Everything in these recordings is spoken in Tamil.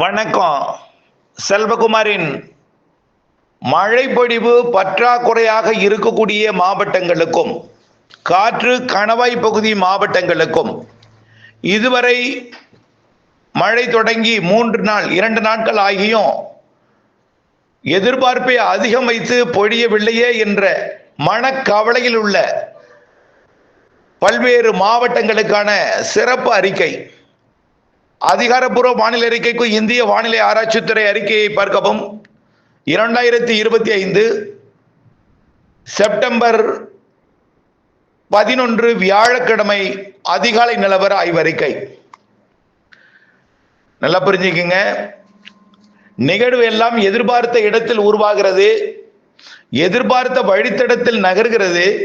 வணக்கம். செல்வகுமாரின் மழைப்பொழிவு பற்றாக்குறையாக இருக்கக்கூடிய மாவட்டங்களுக்கும் காற்று கணவாய் பகுதி மாவட்டங்களுக்கும் இதுவரை மழை தொடங்கி மூன்று நாள் இரண்டு நாட்கள் ஆகியும் எதிர்பார்ப்பை அதிகம் வைத்து பொழியவில்லையே என்ற மனக்கவலையில் உள்ள பல்வேறு மாவட்டங்களுக்கான சிறப்பு அறிக்கை அதிகாரப்பூர்வ வானிலை அறிக்கைக்கு இந்திய வானிலை ஆராய்ச்சித்துறை அறிக்கையை பார்க்கவும். இரண்டாயிரத்தி இருபத்தி ஐந்து செப்டம்பர் பதினொன்று வியாழக்கிழமை அதிகாலை நிலவர ஆய்வறிக்கை நல்லா புரிஞ்சுக்கங்க. நிகழ்வு எல்லாம் எதிர்பார்த்த இடத்தில் உருவாகிறது. எதிர்பார்த்த வழித்தடத்தில் நகர்கிறது.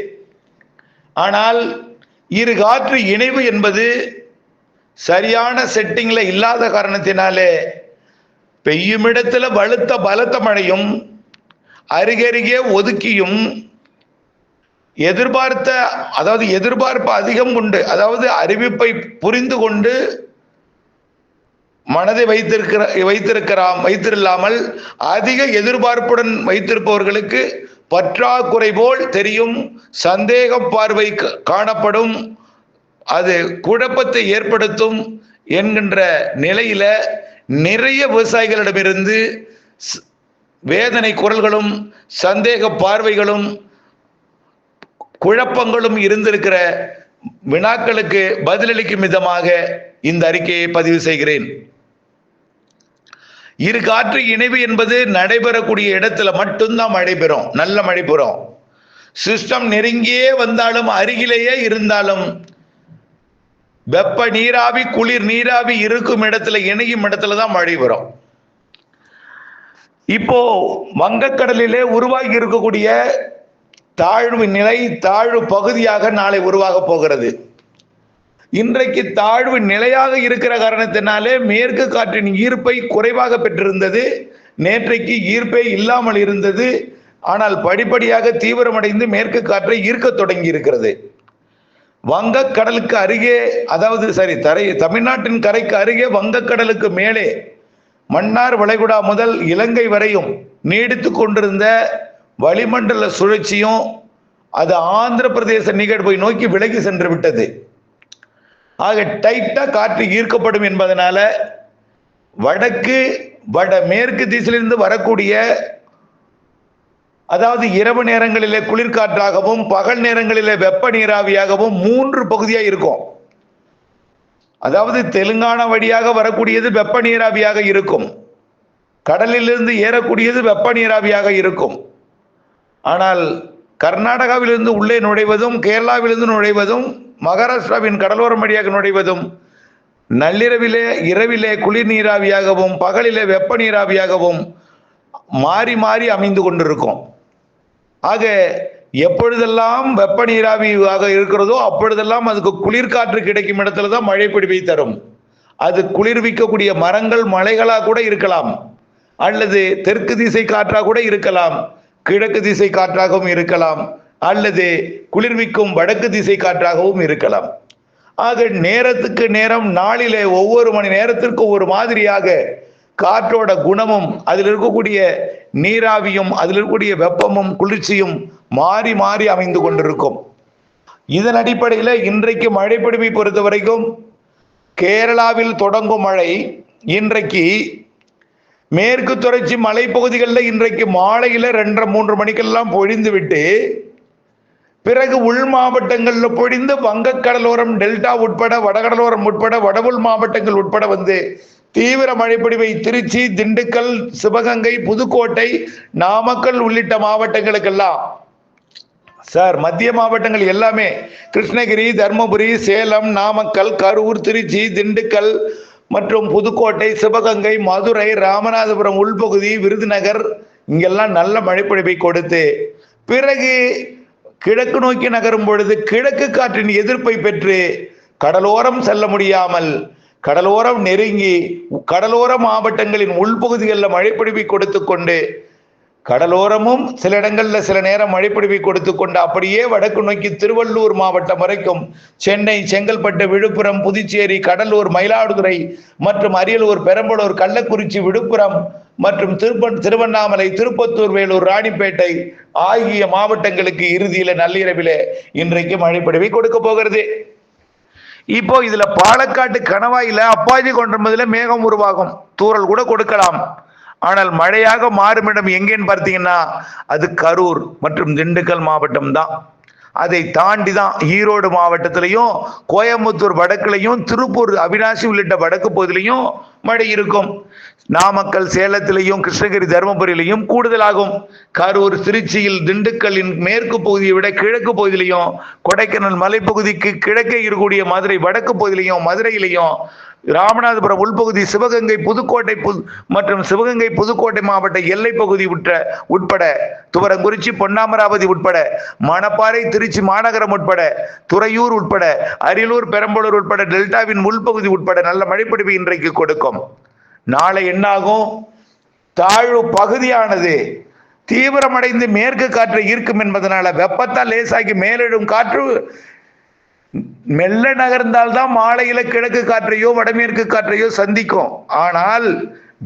ஆனால் இரு காற்று இணைவு என்பது சரியான செட்டிங்ல இல்லாத காரணத்தினாலே பெய்யும் இடத்துல வலுத்த பலத்த மழையும் அருகருகே ஒதுக்கியும் எதிர்பார்த்த அதாவது எதிர்பார்ப்பு அதிகம் கொண்டு அதாவது அறிவிப்பை புரிந்து கொண்டு மனதை வைத்திருக்கிற வைத்திருக்கிறாம் வைத்திருல்லாமல் அதிக எதிர்பார்ப்புடன் வைத்திருப்பவர்களுக்கு பற்றாக்குறை போல் தெரியும் சந்தேக பார்வை காணப்படும். அது குழப்பத்தை ஏற்படுத்தும் என்கின்ற நிலையில நிறைய விவசாயிகளிடமிருந்து வேதனை குரல்களும் சந்தேக பார்வைகளும் குழப்பங்களும் இருந்திருக்கிற வினாக்களுக்கு பதிலளிக்கும் விதமாக இந்த அறிக்கையை பதிவு செய்கிறேன். இரு காற்று இணைவு என்பது நடைபெறக்கூடிய இடத்துல மட்டும்தான் மழை பெறும். நல்ல மழை பெறும். சிஸ்டம் நெருங்கியே வந்தாலும் அருகிலேயே இருந்தாலும் வெப்ப நீராவி குளிர் நீராவி இருக்கும் இடத்துல இணையும் இடத்துல தான் மழை வரும். இப்போ வங்கக்கடலிலே உருவாகி இருக்கக்கூடிய தாழ்வு நிலை தாழ்வு பகுதியாக நாளை உருவாக போகிறது. இன்றைக்கு தாழ்வு நிலையாக இருக்கிற காரணத்தினாலே மேற்கு காற்றின் ஈர்ப்பை குறைவாக பெற்றிருந்தது. நேற்றைக்கு ஈர்ப்பே இல்லாமல் இருந்தது. ஆனால் படிப்படியாக தீவிரமடைந்து மேற்கு காற்றை ஈர்க்க தொடங்கி இருக்கிறது. வங்கக்கடலுக்கு அருகே அதாவது சரி தரை தமிழ்நாட்டின் கரைக்கு அருகே வங்கக்கடலுக்கு மேலே மன்னார் வளைகுடா முதல் இலங்கை வரையும் நீடித்து கொண்டிருந்த வளிமண்டல சுழற்சியும் அது ஆந்திர பிரதேச நிகழ்வை நோக்கி விலகி சென்று விட்டது. ஆக டைட்டா காற்று ஈர்க்கப்படும் என்பதனால வடக்கு வட மேற்கு திசையிலிருந்து வரக்கூடிய அதாவது இரவு நேரங்களிலே குளிர்காற்றாகவும் பகல் நேரங்களிலே வெப்ப நீராவியாகவும் மூன்று பகுதியாக இருக்கும். அதாவது தெலுங்கானா வழியாக வரக்கூடியது வெப்ப நீராவியாக இருக்கும். கடலிலிருந்து ஏறக்கூடியது வெப்ப நீராவியாக இருக்கும். ஆனால் கர்நாடகாவிலிருந்து உள்ளே நுழைவதும் கேரளாவிலிருந்து நுழைவதும் மகாராஷ்டிராவின் கடலோரம் வழியாக நுழைவதும் நள்ளிரவிலே இரவிலே குளிர் நீராவியாகவும் பகலிலே வெப்ப நீராவியாகவும் மாறி மாறி அமைந்து கொண்டிருக்கும். ஆக எப்பொழுதெல்லாம் வெப்ப நீராவியாக இருக்கிறதோ அப்பொழுதெல்லாம் அதுக்கு குளிர்காற்று கிடைக்கும் இடத்துல தான் மழை பிடிவை தரும். அது குளிர்விக்கக்கூடிய மரங்கள் மலைகளாக கூட இருக்கலாம். அல்லது தெற்கு திசை காற்றாக கூட இருக்கலாம். கிழக்கு திசை காற்றாகவும் இருக்கலாம். அல்லது குளிர்விக்கும் வடக்கு திசை காற்றாகவும் இருக்கலாம். ஆக நேரத்துக்கு நேரம் நாளிலே ஒவ்வொரு மணி நேரத்திற்கு ஒரு மாதிரியாக காற்றோட குணமும் அதில் இருக்கக்கூடிய நீராவியும் அதில் இருக்கக்கூடிய வெப்பமும் குளிர்ச்சியும் மாறி மாறி அமைந்து கொண்டிருக்கும். இதன் அடிப்படையில் இன்றைக்கு மழைப்பிடிப்பை பொறுத்த வரைக்கும் கேரளாவில் தொடங்கும் மழை இன்றைக்கு மேற்கு தொடர்ச்சி மலைப்பகுதிகளில் இன்றைக்கு மாலையில் ரெண்டரை மூன்று மணிக்கெல்லாம் பொழிந்து விட்டு பிறகு உள் மாவட்டங்களில் பொழிந்து வங்கக்கடலோரம் டெல்டா உட்பட வடகடலோரம் உட்பட வடவுள் மாவட்டங்கள் உட்பட வந்து தீவிர மழைப்பொழிவை திருச்சி திண்டுக்கல் சிவகங்கை புதுக்கோட்டை நாமக்கல் உள்ளிட்ட மாவட்டங்களுக்கெல்லாம். சார் மத்திய மாவட்டங்கள் எல்லாமே. கிருஷ்ணகிரி தர்மபுரி சேலம் நாமக்கல் கரூர் திருச்சி திண்டுக்கல் மற்றும் புதுக்கோட்டை சிவகங்கை மதுரை ராமநாதபுரம் உள்பகுதி விருதுநகர் இங்கெல்லாம் நல்ல மழைப்பொழிவை கொடுத்து பிறகு கிழக்கு நோக்கி நகரும் பொழுது கிழக்கு காற்றின் எதிர்ப்பை பெற்று கடலோரம் செல்ல முடியாமல் கடலோரம் நெருங்கி கடலோர மாவட்டங்களின் உள்பகுதிகளில் மழைப்பொழிவை கொடுத்து கொண்டு கடலோரமும் சில இடங்களில் சில நேரம் மழைப்பொழிவை கொடுத்து கொண்டு அப்படியே வடக்கு நோக்கி திருவள்ளூர் மாவட்டம் வரைக்கும் சென்னை செங்கல்பட்டு விழுப்புரம் புதுச்சேரி கடலூர் மயிலாடுதுறை மற்றும் அரியலூர் பெரம்பலூர் கள்ளக்குறிச்சி விழுப்புரம் மற்றும் திருப்பன் திருவண்ணாமலை திருப்பத்தூர் வேலூர் ராணிப்பேட்டை ஆகிய மாவட்டங்களுக்கு இறுதியில நள்ளிரவிலே இன்றைக்கு மழைப்பொழிவை கொடுக்க போகிறது. இப்போ இதுல பாலக்காட்டு கணவாயில அப்பாஜி கொண்டிருப்பதுல மேகம் உருவாகும். தூறல் கூட கொடுக்கலாம். ஆனால் மழையாக மாறும் இடம் எங்கேன்னு பார்த்தீங்கன்னா அது கரூர் மற்றும் திண்டுக்கல் மாவட்டம் தான். அதை தாண்டி தான் ஈரோடு மாவட்டத்திலையும் கோயம்புத்தூர் வடக்குலையும் திருப்பூர் அவினாசி உள்ளிட்ட வடக்கு பகுதியிலையும் மழை இருக்கும். நாமக்கல் சேலத்திலையும் கிருஷ்ணகிரி தருமபுரியிலையும் கூடுதலாகும். கரூர் திருச்சியில் திண்டுக்கல்லின் மேற்கு பகுதியை விட கிழக்கு பகுதியிலையும் கொடைக்கானல் மலைப்பகுதிக்கு கிழக்கே இருக்கக்கூடிய மதுரை வடக்கு பகுதியிலையும் மதுரையிலையும் ராமநாதபுரம் உள்பகுதி சிவகங்கை புதுக்கோட்டை புது மற்றும் சிவகங்கை புதுக்கோட்டை மாவட்ட எல்லை பகுதி உற்ற உட்பட துவரங்குறிச்சி பொன்னாமராவதி உட்பட மணப்பாறை திருச்சி மாநகரம் உட்பட துறையூர் உட்பட அரியலூர் பெரம்பலூர் உட்பட டெல்டாவின் உள்பகுதி உட்பட நல்ல மழைப்பொழிவு இன்றைக்கு கொடுக்கும். நாளை என்னாகும்? தாழ்வு பகுதியானது தீவிரமடைந்து மேற்கு காற்றை ஈர்க்கும் என்பதனால வெப்பத்தால் லேசாகி மேலெழும் காற்று மெல்ல நகர்ந்தால்தான் மாலையில கிழக்கு காற்றையோ வடமேற்கு காற்றையோ சந்திக்கும். ஆனால்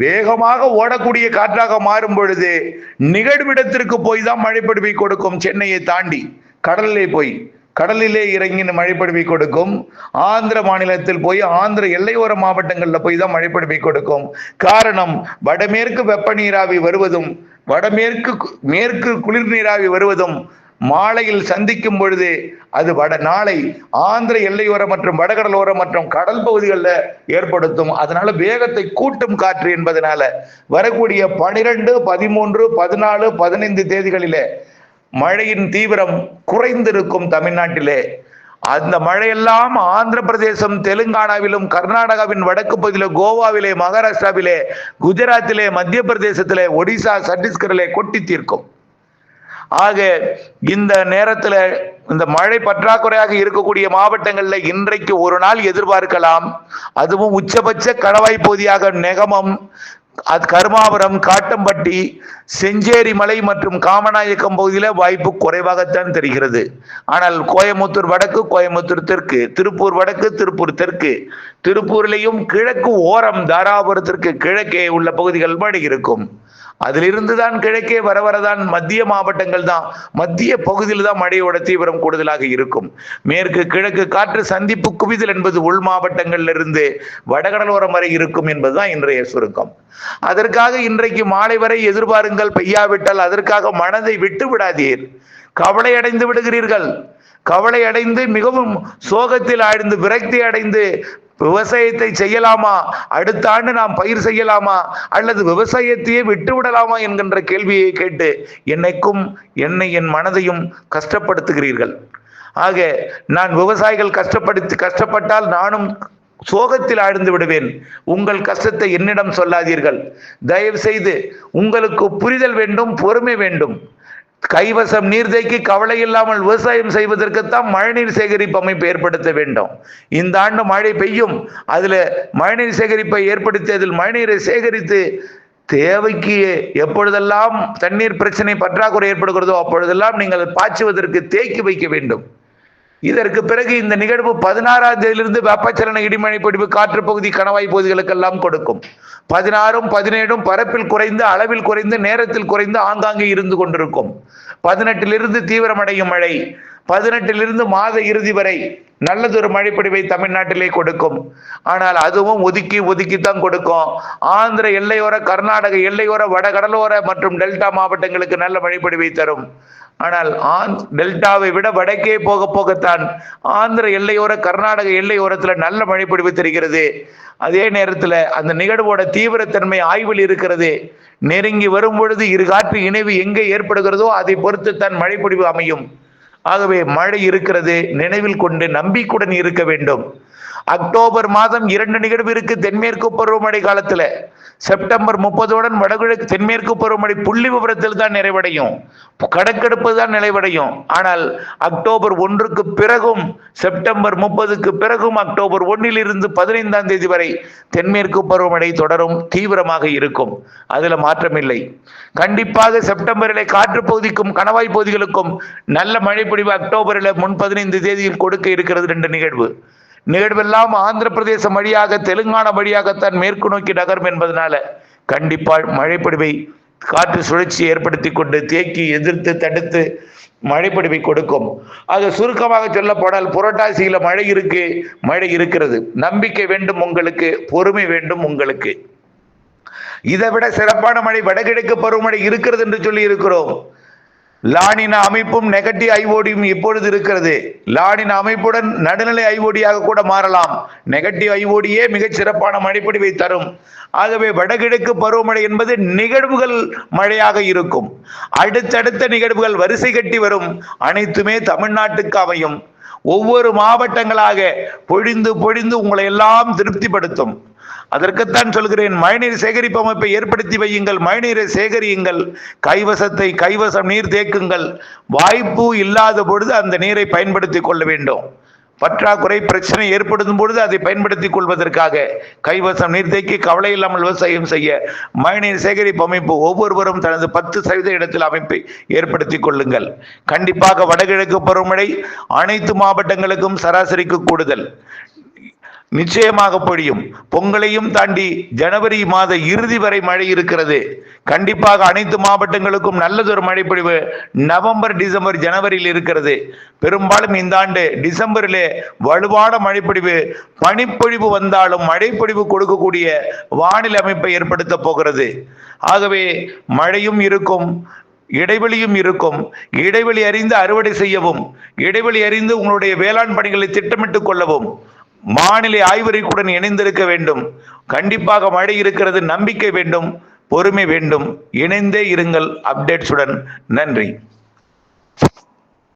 வேகமாக ஓடக்கூடிய காற்றாக மாறும் பொழுது நிகழ்விடத்திற்கு போய் தான் மழைப்பொழிவை கொடுக்கும் சென்னையை தாண்டி கடலிலே போய். கடலிலே இறங்கின மழைப்படுவி கொடுக்கும். ஆந்திர மாநிலத்தில் போய் ஆந்திர எல்லையோர மாவட்டங்களில் போய் தான் மழைப்படுவி கொடுக்கும். காரணம் வடமேற்கு வெப்ப நீராவி வருவதும் வடமேற்கு மேற்கு குளிர் நீராவி வருவதும் மாலையில் சந்திக்கும் பொழுது அது வட நாளை ஆந்திர எல்லையோரம் மற்றும் வடகடலோரம் மற்றும் கடல் பகுதிகளில் ஏற்படுத்தும். அதனால வேகத்தை கூட்டும் காற்று என்பதனால வரக்கூடிய பனிரெண்டு பதிமூன்று பதினாலு பதினைந்து தேதிகளிலே மழையின் தீவிரம் குறைந்திருக்கும் தமிழ்நாட்டிலே. அந்த மழையெல்லாம் ஆந்திர பிரதேசம் தெலுங்கானாவிலும் கர்நாடகாவின் வடக்கு பகுதியிலே கோவாவிலே மகாராஷ்டிராவிலே குஜராத்திலே மத்திய பிரதேசத்திலே ஒடிசா சத்தீஸ்கரிலே கொட்டி தீர்க்கும். ஆக இந்த நேரத்தில் இந்த மழை பற்றாக்குறையாக இருக்கக்கூடிய மாவட்டங்களில் இன்றைக்கு ஒரு நாள் எதிர்பார்க்கலாம். அதுவும் உச்சபட்ச கணவாய் பகுதியாக நெகமம் கருமாபுரம் காட்டம்பட்டி செஞ்சேரி மலை மற்றும் காமநாயக்கம் பகுதியில் வாய்ப்பு குறைவாகத்தான் தெரிகிறது. ஆனால் கோயமுத்தூர் வடக்கு கோயமுத்தூர் தெற்கு திருப்பூர் வடக்கு திருப்பூர் தெற்கு திருப்பூர்லேயும் கிழக்கு ஓரம் தாராபுரத்திற்கு கிழக்கே உள்ள பகுதிகள் மழை இருக்கும். அதிலிருந்து தான் கிழக்கே வர வரதான் மத்திய மாவட்டங்கள் தான். மத்திய பகுதியில் தான் மழையோட தீவிரம் கூடுதலாக இருக்கும். மேற்கு கிழக்கு காற்று சந்திப்பு குவிதல் என்பது உள் மாவட்டங்கள்ல இருந்து வடகடலோரம் வரை இருக்கும் என்பதுதான் இன்றைய சுருக்கம். அதற்காக இன்றைக்கு மாலை வரை எதிர்பாருங்கள் பெய்யாவிட்டால் அதற்காக மனதை விட்டு விடாதீர். கவலை அடைந்து விடுகிறீர்கள். கவலை அடைந்து மிகவும் சோகத்தில் ஆழ்ந்து விரக்தி அடைந்து விவசாயத்தை செய்யலாமா? அடுத்த ஆண்டு நாம் பயிர் செய்யலாமா? அல்லது விவசாயத்தையே விட்டு விடலாமா என்கின்ற கேள்வியை கேட்டு என்னைக்கும் என்னை என் மனதையும் கஷ்டப்படுத்துகிறீர்கள். ஆக நான் விவசாயிகள் கஷ்டப்படுத்தி கஷ்டப்பட்டால் நானும் சோகத்தில் ஆழ்ந்து விடுவேன். உங்கள் கஷ்டத்தை என்னிடம் சொல்லாதீர்கள். தயவு செய்து உங்களுக்கு புரிதல் வேண்டும் பொறுமை வேண்டும். கைவசம் நீர்தேக்கி கவலை இல்லாமல் விவசாயம் செய்வதற்குத்தான் மழைநீர் சேகரிப்பு அமைப்பு ஏற்படுத்த வேண்டும். இந்த ஆண்டு மழை பெய்யும். அதில் மழைநீர் சேகரிப்பை ஏற்படுத்தி அதில் மழைநீரை சேகரித்து தேவைக்கு எப்பொழுதெல்லாம் தண்ணீர் பிரச்சனை பற்றாக்குறை ஏற்படுகிறதோ அப்பொழுதெல்லாம் நீங்கள் பாய்ச்சுவதற்கு தேக்கி வைக்க வேண்டும். இதற்கு பிறகு இந்த நிகழ்வு பதினாறாம் தேதியிலிருந்து வெப்பச்சலன இடிமழை பிடிப்பு காற்று பகுதி கணவாய் பகுதிகளுக்கெல்லாம் கொடுக்கும். பதினாறும் பதினேழும் பரப்பில் குறைந்து அளவில் குறைந்து நேரத்தில் குறைந்து ஆங்காங்கே இருந்து கொண்டிருக்கும். பதினெட்டிலிருந்து தீவிரமடையும் மழை. பதினெட்டிலிருந்து மாத இறுதி வரை நல்லதொரு மழைப்பொழிவை தமிழ்நாட்டிலே கொடுக்கும். ஆனால் அதுவும் ஒதுக்கி ஒதுக்கி தான் கொடுக்கும். ஆந்திர எல்லையோர கர்நாடக எல்லையோர வடகடலோர மற்றும் டெல்டா மாவட்டங்களுக்கு நல்ல மழைப்பொழிவை தரும். ஆனால் ஆந் டெல்டாவை விட வடக்கே போக போகத்தான் ஆந்திர எல்லையோர கர்நாடக எல்லையோரத்தில் நல்ல மழைப்பொழிவு தெரிகிறது. அதே நேரத்தில் அந்த நிகழ்வோட தீவிரத்தன்மை ஆய்வில் இருக்கிறது. நெருங்கி வரும் பொழுது இரு காற்று இணைவு எங்கே ஏற்படுகிறதோ அதை பொறுத்து தான் மழைப்பொழிவு அமையும். ஆகவே மழை இருக்கிறது நினைவில் கொண்டு நம்பிக்கையுடன் இருக்க வேண்டும். அக்டோபர் மாதம் இரண்டு நிகழ்வு இருக்கு தென்மேற்கு பருவமழை காலத்துல. செப்டம்பர் முப்பதுடன் வடகிழக்கு தென்மேற்கு பருவமழை புள்ளி விவரத்தில் தான் நிறைவடையும். கணக்கெடுப்பு தான் நிறைவடையும். ஆனால் அக்டோபர் ஒன்றுக்கு பிறகும் செப்டம்பர் முப்பதுக்கு பிறகும் அக்டோபர் ஒன்னில் இருந்து பதினைந்தாம் தேதி வரை தென்மேற்கு பருவமழை தொடரும் தீவிரமாக இருக்கும். அதுல மாற்றமில்லை. கண்டிப்பாக செப்டம்பரில் காற்று பகுதிக்கும் கணவாய் பகுதிகளுக்கும் நல்ல மழை பொழிவு அக்டோபரில் முன் பதினைந்து தேதியில் கொடுக்க இருக்கிறது ரெண்டு நிகழ்வு. நிகழ்வெல்லாம் ஆந்திர பிரதேசம் வழியாக தெலுங்கானா வழியாகத்தான் மேற்கு நோக்கி நகரும் என்பதனால கண்டிப்பாக மழைப்பொழிவை காற்று சுழற்சி ஏற்படுத்தி கொண்டு தேக்கி எதிர்த்து தடுத்து மழைப்பொழிவை கொடுக்கும். அது சுருக்கமாக சொல்ல போனால் புரட்டாசியில மழை இருக்கு மழை இருக்கிறது. நம்பிக்கை வேண்டும் உங்களுக்கு பொறுமை வேண்டும் உங்களுக்கு. இதை விட சிறப்பான மழை வடகிழக்கு பருவமழை இருக்கிறது என்று சொல்லி இருக்கிறோம் லானின அமைப்பும் நெகட்டிவ் ஐஓடியும் இப்பொழுது இருக்கிறது? லானின அமைப்புடன் நடுநிலை ஐஓடியாக கூட மாறலாம். நெகட்டிவ் ஐஓடியே மிகச் சிறப்பான மழைப்பொழிவை தரும். ஆகவே வடகிழக்கு பருவமழை என்பது நிகழ்வுகள் மழையாக இருக்கும். அடுத்தடுத்த நிகழ்வுகள் வரிசை கட்டி வரும். அனைத்துமே தமிழ்நாட்டுக்கு அமையும். ஒவ்வொரு மாவட்டங்களாக பொழிந்து பொழிந்து உங்களை எல்லாம் திருப்திப்படுத்தும். அதற்குத்தான் சொல்கிறேன் மழைநீர் சேகரிப்பு அமைப்பை ஏற்படுத்தி வையுங்கள் மழைநீரை சேகரியுங்கள் கைவசத்தை கைவசம் நீர் தேக்குங்கள். வாய்ப்பு இல்லாத பொழுது அந்த நீரை பயன்படுத்திக் கொள்ள வேண்டும். பற்றாக்குறை பிரச்சனை ஏற்படுத்தும் பொழுது அதை பயன்படுத்திக் கொள்வதற்காக கைவசம் நீர்த்தேக்கி கவலை இல்லாமல் விவசாயம் செய்ய மழைநீர் சேகரிப்பு அமைப்பு ஒவ்வொருவரும் தனது பத்து சதவீத இடத்தில் அமைப்பை ஏற்படுத்திக் கொள்ளுங்கள். கண்டிப்பாக வடகிழக்கு பருவமழை அனைத்து மாவட்டங்களுக்கும் சராசரிக்கு கூடுதல். நிச்சயமாக பொழியும். பொங்கலையும் தாண்டி ஜனவரி மாத இறுதி வரை மழை இருக்கிறது. கண்டிப்பாக அனைத்து மாவட்டங்களுக்கும் நல்லதொரு மழை பொழிவு நவம்பர் டிசம்பர் ஜனவரியில் இருக்கிறது. பெரும்பாலும் இந்த ஆண்டு டிசம்பரிலே வலுவான மழைப்பொழிவு பனிப்பொழிவு வந்தாலும் மழைப்பொழிவு கொடுக்கக்கூடிய வானிலை அமைப்பை ஏற்படுத்த போகிறது. ஆகவே மழையும் இருக்கும் இடைவெளியும் இருக்கும். இடைவெளி அறிந்து அறுவடை செய்யவும் இடைவெளி அறிந்து உங்களுடைய வேளாண் பணிகளை திட்டமிட்டுக் கொள்ளவும் வானிலை ஆய்வறிக்குடன் இணைந்திருக்க வேண்டும். கண்டிப்பாக மழை இருக்கிறது நம்பிக்கை வேண்டும் பொறுமை வேண்டும். இணைந்தே இருங்கள் அப்டேட்ஸுடன். நன்றி.